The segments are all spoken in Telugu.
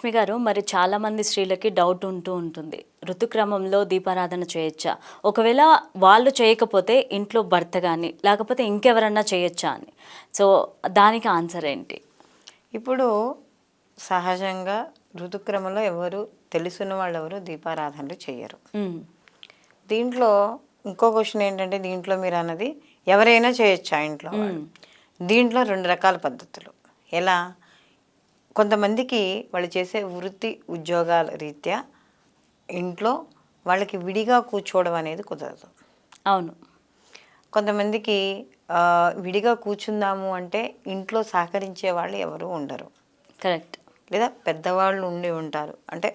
లక్ష్మి గారు మరి చాలా మంది స్త్రీలకి డౌట్ ఉంటూ ఉంటుంది. ఋతుక్రమంలో దీపారాధన చేయొచ్చా? ఒకవేళ వాళ్ళు చేయకపోతే ఇంట్లో భర్త కానీ లేకపోతే ఇంకెవరన్నా చేయొచ్చా అని? సో దానికి ఆన్సర్ ఏంటి? ఇప్పుడు సహజంగా ఋతుక్రమంలో ఎవరు తెలుసున్న వాళ్ళు ఎవరు దీపారాధనలు చేయరు. దీంట్లో ఇంకో క్వశ్చన్ ఏంటంటే దీంట్లో మీరు అన్నది ఎవరైనా చేయొచ్చు ఇంట్లో. దీంట్లో రెండు రకాల పద్ధతులు. ఎలా? కొంతమందికి వాళ్ళు చేసే వృత్తి ఉద్యోగాల రీత్యా ఇంట్లో వాళ్ళకి విడిగా కూర్చోవడం అనేది కుదరదు. అవును. కొంతమందికి విడిగా కూర్చుందాము అంటే ఇంట్లో సహకరించే వాళ్ళు ఎవరు ఉండరు. కరెక్ట్. లేదా పెద్దవాళ్ళు ఉండి ఉంటారు. అంటే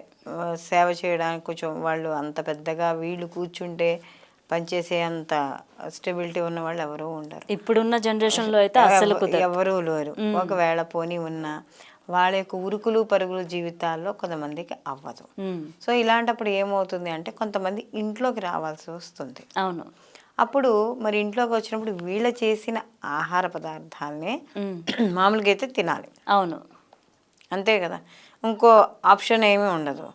సేవ చేయడానికి కొంచెం వాళ్ళు అంత పెద్దగా వీళ్ళు కూర్చుంటే పనిచేసే అంత స్టెబిలిటీ ఉన్న వాళ్ళు ఎవరు ఉండరు. ఇప్పుడున్న జనరేషన్లో అయితే అసలు ఎవరూ లేరు. ఒకవేళ పోనీ ఉన్నా వాళ్ళ యొక్క ఉరుకులు పరుగులు జీవితాల్లో కొంతమందికి అవ్వదు. సో ఇలాంటప్పుడు ఏమవుతుంది అంటే కొంతమంది ఇంట్లోకి రావాల్సి వస్తుంది. అవును. అప్పుడు మరి ఇంట్లోకి వచ్చినప్పుడు వీళ్ళ చేసిన ఆహార పదార్థాలనే మామూలుగా అయితే తినాలి. అవును. అంతే కదా? ఇంకో ఆప్షన్ ఏమీ ఉండదు.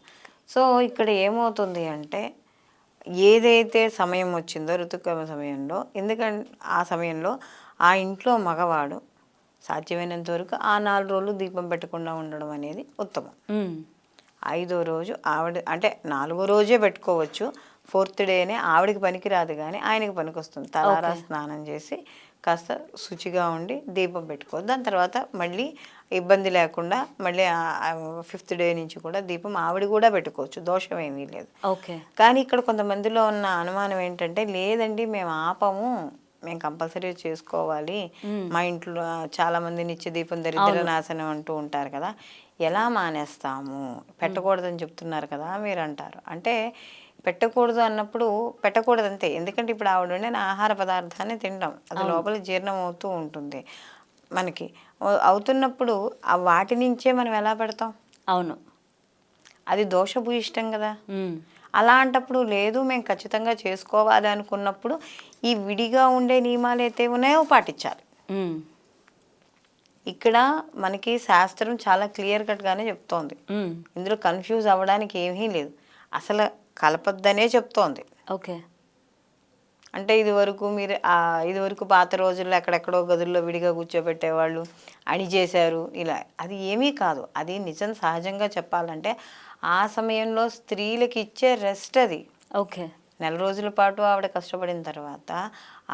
సో ఇక్కడ ఏమవుతుంది అంటే ఏదైతే సమయం వచ్చిందో ఋతుక్రమ సమయంలో ఎందుకంటే ఆ సమయంలో ఆ ఇంట్లో మగవాడు సాధ్యమైనంత వరకు ఆ నాలుగు రోజులు దీపం పెట్టకుండా ఉండడం అనేది ఉత్తమం. ఐదో రోజు ఆవిడ అంటే నాలుగో రోజే పెట్టుకోవచ్చు. ఫోర్త్ డేనే ఆవిడకి పనికిరాదు కానీ ఆయనకి పనికొస్తుంది. తలారా స్నానం చేసి కాస్త శుచిగా ఉండి దీపం పెట్టుకోవచ్చు దాని తర్వాత మళ్ళీ ఇబ్బంది లేకుండా మళ్ళీ ఫిఫ్త్ డే నుంచి కూడా దీపం ఆవిడ కూడా పెట్టుకోవచ్చు. దోషం ఏమీ లేదు. ఓకే. కానీ ఇక్కడ కొంతమందిలో ఉన్న అనుమానం ఏంటంటే లేదండి మేము ఆపము. మేము కంపల్సరీ చేసుకోవాలి. మా ఇంట్లో చాలా మంది నిత్య దీపం దరిద్ర నాశనం అంటూ ఉంటారు కదా. ఎలా మానేస్తాము? పెట్టకూడదని చెప్తున్నారు కదా మీరు అంటారు అంటే పెట్టకూడదు అన్నప్పుడు పెట్టకూడదు అంతే ఎందుకంటే ఇప్పుడు ఆవిడ వండిన ఆహార పదార్థాన్ని తింటాం. అది లోపల జీర్ణం అవుతూ ఉంటుంది మనకి. అవుతున్నప్పుడు ఆ వాటి నుంచే మనం ఎలా పెడతాం? అవును. అది దోషభూయిష్టం కదా. అలాంటప్పుడు లేదు మేము ఖచ్చితంగా చేసుకోవాలి అనుకున్నప్పుడు ఈ విడిగా ఉండే నియమాలు అయితే ఉన్నాయో పాటించాలి. ఇక్కడ మనకి శాస్త్రం చాలా క్లియర్ కట్గానే చెప్తోంది. ఇందులో కన్ఫ్యూజ్ అవ్వడానికి ఏమీ లేదు. అసలు కలపద్దనే చెప్తోంది. ఓకే. అంటే ఇది వరకు మీరు ఇది వరకు పాత రోజుల్లో ఎక్కడెక్కడో గదుల్లో విడిగా కూర్చోబెట్టేవాళ్ళు అణి చేశారు ఇలా. అది ఏమీ కాదు. అది నిజం సహజంగా చెప్పాలంటే ఆ సమయంలో స్త్రీలకి ఇచ్చే రెస్ట్ అది. ఓకే. నెల రోజుల పాటు ఆవిడ కష్టపడిన తర్వాత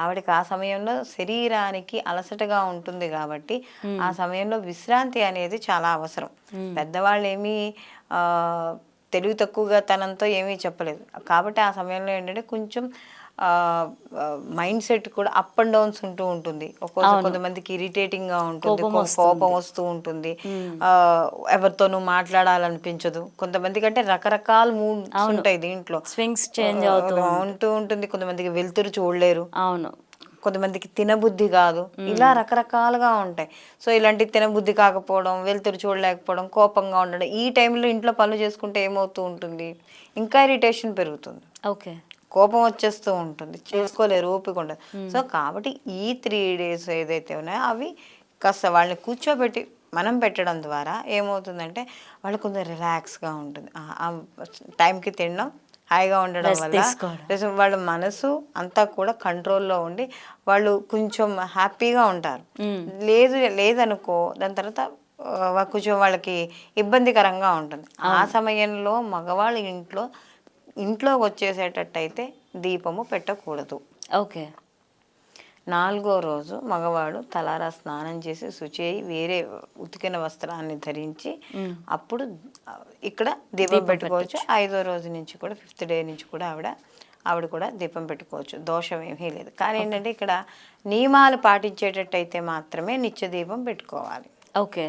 ఆవిడకి ఆ సమయంలో శరీరానికి అలసటగా ఉంటుంది కాబట్టి ఆ సమయంలో విశ్రాంతి అనేది చాలా అవసరం. పెద్దవాళ్ళు ఏమీ తెలివి తక్కువగా తనంతో ఏమీ చెప్పలేదు. కాబట్టి ఆ సమయంలో ఏంటంటే కొంచెం మైండ్ సెట్ కూడా అప్ అండ్ డౌన్స్ ఉంటూ ఉంటుంది. ఒక్కోసారి కొంతమందికి ఇరిటేటింగ్గా ఉంటుంది. కోపం వస్తూ ఉంటుంది. ఆ, ఎవరితోనూ మాట్లాడాలనిపించదు. కొంతమందికి అంటే రకరకాల మూడ్స్ ఉంటాయి దీంట్లో. స్వింగ్స్ చేంజ్ ఉంటూ ఉంటుంది. కొంతమందికి వెలుతురు చూడలేరు. అవును. కొంతమందికి తినబుద్ధి కాదు. ఇలా రకరకాలుగా ఉంటాయి. సో ఇలాంటి తినబుద్ధి కాకపోవడం వెలుతురు చూడలేకపోవడం కోపంగా ఉండడం ఈ టైంలో ఇంట్లో పనులు చేసుకుంటే ఏమవుతూ ఉంటుంది? ఇంకా ఇరిటేషన్ పెరుగుతుంది. ఓకే. కోపం వచ్చేస్తూ ఉంటుంది. చేసుకోలేరు ఓపిక ఉండదు. సో కాబట్టి ఈ త్రీ డేస్ ఏదైతే ఉన్నాయో అవి కాస్త వాళ్ళని కూర్చోబెట్టి మనం పెట్టడం ద్వారా ఏమవుతుందంటే వాళ్ళు కొంచెం రిలాక్స్గా ఉంటుంది. టైంకి తినడం హాయిగా ఉండడం వల్ల వాళ్ళ మనసు అంతా కూడా కంట్రోల్లో ఉండి వాళ్ళు కొంచెం హ్యాపీగా ఉంటారు. లేదు లేదనుకో దాని తర్వాత కొంచెం వాళ్ళకి ఇబ్బందికరంగా ఉంటుంది. ఆ సమయంలో మగవాళ్ళ ఇంట్లో ఇంట్లోకి వచ్చేసేటట్టయితే దీపము పెట్టకూడదు. ఓకే. నాలుగో రోజు మగవాడు తలారా స్నానం చేసి శుచి అయి వేరే ఉతికిన వస్త్రాన్ని ధరించి అప్పుడు ఇక్కడ దీపం పెట్టుకోవచ్చు. ఐదో రోజు నుంచి కూడా ఫిఫ్త్ డే నుంచి కూడా ఆవిడ ఆవిడ కూడా దీపం పెట్టుకోవచ్చు. దోషం ఏమీ లేదు. కానీ ఏంటంటే ఇక్కడ నియమాలు పాటించేటట్టయితే మాత్రమే నిత్య దీపం పెట్టుకోవాలి. ఓకే.